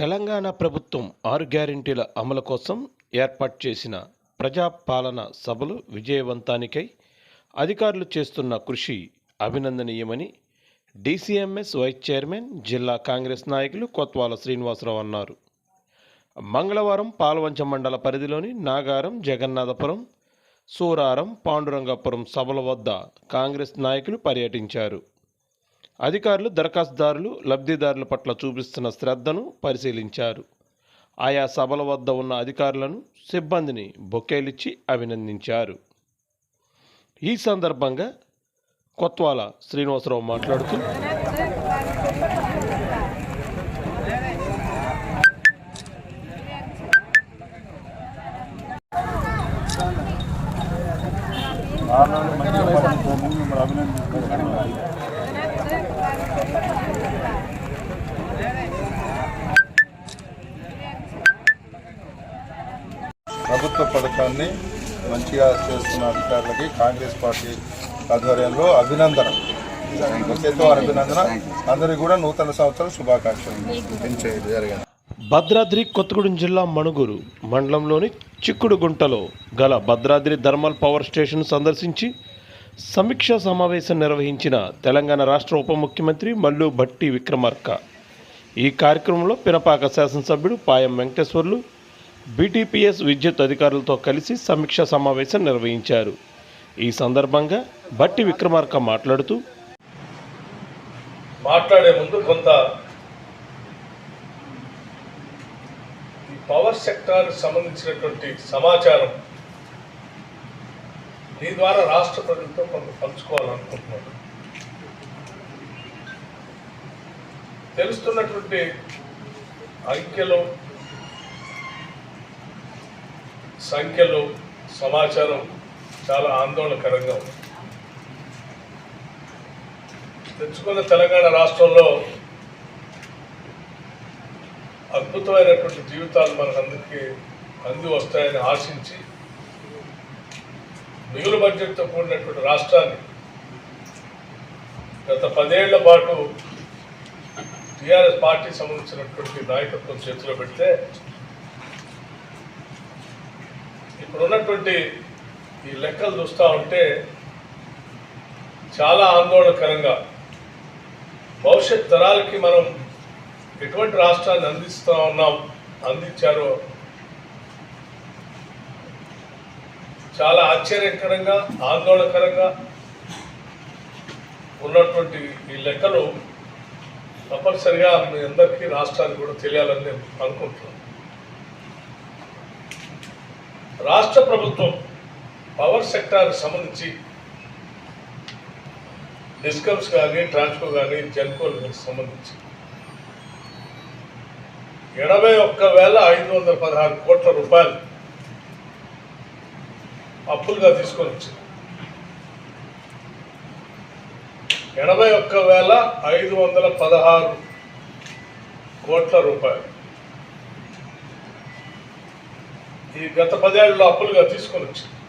తెలంగాణ ప్రభుత్వం ఆరు గ్యారెంటీల అమలు కోసం ఏర్పాటు చేసిన ప్రజాపాలన సభలు విజయవంతానికై అధికారులు చేస్తున్న కృషి అభినందనీయమని డీసీఎంఎస్ వైస్ చైర్మన్ జిల్లా కాంగ్రెస్ నాయకులు కొత్వాల శ్రీనివాసరావు అన్నారు. మంగళవారం పాల్వంచ మండల పరిధిలోని నాగారం జగన్నాథపురం సూరారం పాండురంగపురం సభల వద్ద కాంగ్రెస్ నాయకులు పర్యటించారు. అధికారులు దరఖాస్తుదారులు లబ్ధిదారుల పట్ల చూపిస్తున్న శ్రద్ధను పరిశీలించారు. ఆయా సభల వద్ద ఉన్న అధికారులను సిబ్బందిని బొకేలిచ్చి అభినందించారు. ఈ సందర్భంగా కొత్వాల శ్రీనివాసరావు మాట్లాడుతూ అభినందిస్తున్నాను ప్రభుత్వ పథకాన్ని మంచిగా చేస్తున్న అధికారులకి కాంగ్రెస్ పార్టీ ఆధ్వర్యంలో అభినందన. ఒకేతో అభినందన. అందరికీ కూడా నూతన సంవత్సరం శుభాకాంక్షలు. జరిగింది భద్రాద్రి కొత్తగూడెం జిల్లా మణుగూరు మండలంలోని చిక్కుడుగుంటలో గల భద్రాద్రి థర్మల్ పవర్ స్టేషన్ సందర్శించి సమీక్షా సమావేశం నిర్వహించిన తెలంగాణ రాష్ట్ర ఉప ముఖ్యమంత్రి మల్లు భట్టి విక్రమార్క. ఈ కార్యక్రమంలో పినపాక శాసనసభ్యుడు పాయం వెంకటేశ్వర్లు బీటీపీఎస్ విద్యుత్ అధికారులతో కలిసి సమీక్షా సమావేశం నిర్వహించారు. ఈ సందర్భంగా భట్టి విక్రమార్క మాట్లాడుతూ మాట్లాడే ముందు కొంత పవర్ సెక్టార్ సంబంధించినటువంటి సమాచారం మీ ద్వారా రాష్ట్ర ప్రజలతో కొంత పంచుకోవాలనుకుంటున్నాను. తెలుస్తున్నటువంటి అంకెలు సంఖ్యలు సమాచారం చాలా ఆందోళనకరంగా ఉంది. తెచ్చుకున్న తెలంగాణ రాష్ట్రంలో అద్భుతమైనటువంటి జీవితాలు మనకందరికీ అంది వస్తాయని ఆశించి మిగులు బడ్జెట్తో కూడినటువంటి రాష్ట్రాన్ని గత పదేళ్ళ పాటు టీఆర్ఎస్ పార్టీ సంబంధించినటువంటి నాయకత్వం చేతిలో పెడితే ఇప్పుడు ఉన్నటువంటి ఈ లెక్కలు చూస్తూ ఉంటే చాలా ఆందోళనకరంగా భవిష్యత్ తరాలకి మనం ఎటువంటి రాష్ట్రాన్ని అందిస్తూ ఉన్నాం అందించారో చాలా ఆశ్చర్యకరంగా ఆందోళనకరంగా ఉన్నటువంటి ఈ లెక్కలు తప్పనిసరిగా మీ అందరికీ రాష్ట్రానికి కూడా తెలియాలని నేను అనుకుంటున్నాను. రాష్ట్ర ప్రభుత్వం పవర్ సెక్టార్కి సంబంధించి డిస్కమ్స్ కానీ ట్రాన్స్కో కానీ జెన్కోలకు సంబంధించి ఎనభై ఒక్క వేల ఐదు వందల పదహారు కోట్ల రూపాయలు అప్పులుగా తీసుకొని వచ్చింది. ఎనభై ఒక్క వేల ఐదు వందల పదహారు కోట్ల రూపాయలు. ఈ గత పదేళ్ళలో అప్పులుగా తీసుకొని వచ్చింది.